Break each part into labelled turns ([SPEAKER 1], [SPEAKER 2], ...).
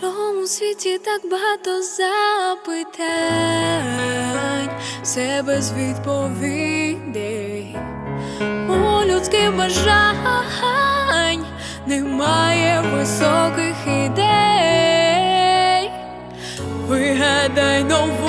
[SPEAKER 1] Чому у світі так багато запитань, все без відповідей, у людських бажань немає високих ідей, вигадай нову.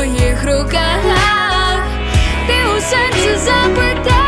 [SPEAKER 1] моїх руках, ти у серці запитай.